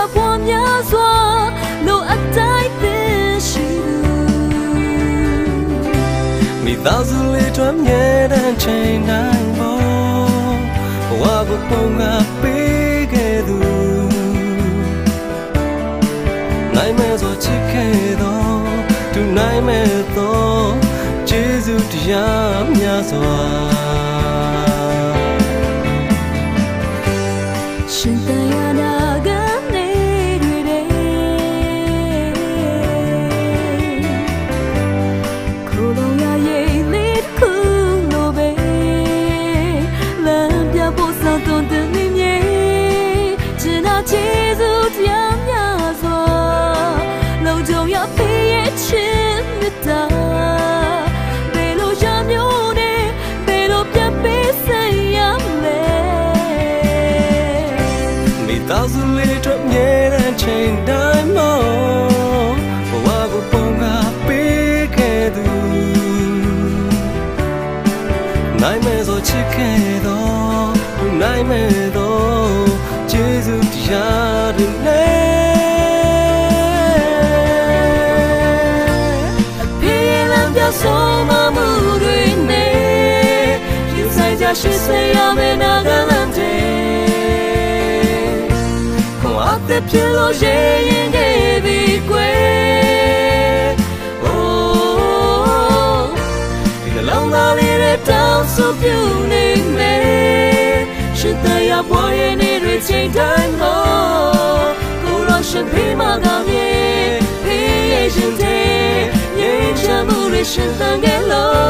ပြပွားများစွာလိုအပ်တိုင်းပင်ရှိသူမိသားစုလေးတို့မြဲတမ်းချိန်တိုင်းပေါ်ဘဝကိုပုံကပေးခဲ့သူနိုင်မဲ့ဆိုချစ်ခဲ့တော့သူနိုင်မဲ့တော့ကျေးဇူးတရားများစွာရှင် မိသားစုလေးတို့မြဲတမ်းချိန်တိုင်းပေါ်ဘဝကိုပုံကပေးခဲ့သူနိုင်မဲ့ဆိုချစ်ခဲ့တော့နိုင်မဲ့တော့ကျေးဇူးတရားတွေနဲ့ဖေးလမ်းပြဆုံးမမှုတွေနဲ့ယူဆိုင်ကြရှိ ခွန်အားတဲ့ဖြစ်လို့ရရင်ခဲ့ပြီကွယ် Oh ဒီနှလုံးသားလေးတွေတောင်းဆိုပြနေမယ်ရှင်တရားပွားရဲ့နေတွေချိန်တိုင်းမှာကိုရောရှင်ဖေးမကောင်းရဲ့ဖေးရဲ့ရှင်တဲ့ငြိမ်းချမ်းမှုတွေရှင်သန်ခဲ့လို့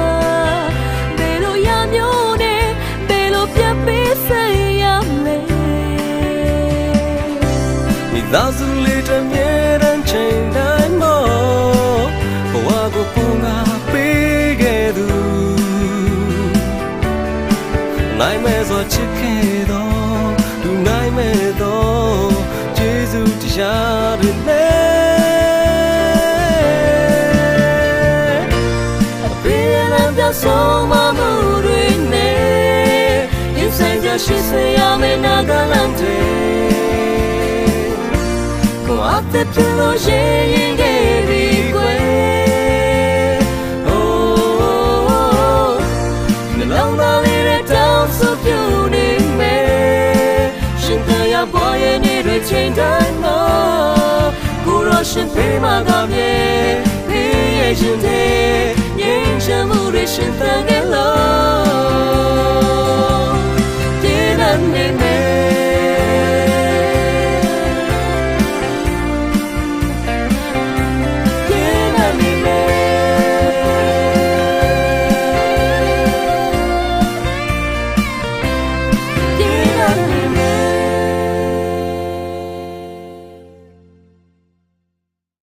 မိသားစုလေးတို့မြဲတမ်းချိန်တိုင်းပေါ်ဘဝကိုပုံကပေးခဲ့သူနိုင်မဲ့ဆိုချစ်ခဲ့တော့သူနိုင်မဲ့တော့ကျေးဇူးတရားတွေနဲ့ပြေလမ်းပြဆုံးမမှုတွေနဲ့ယူဆိုင်ကြရှိစေရမယ့်နာဂလန်တွေ ကိုအပ်တဲ့ပြလို့ရရင်ခဲ့ပြီကွယ် Oh နှလုံးသားလေးတွေတောင်းဆိုပြနေမယ်ရှင်တရားပေါ်ရဲ့နေတွေချိန်တိုင်းမှာကိုရောရှင်ဖေးမှာကမြေဖေးရဲ့ရှင်တဲ့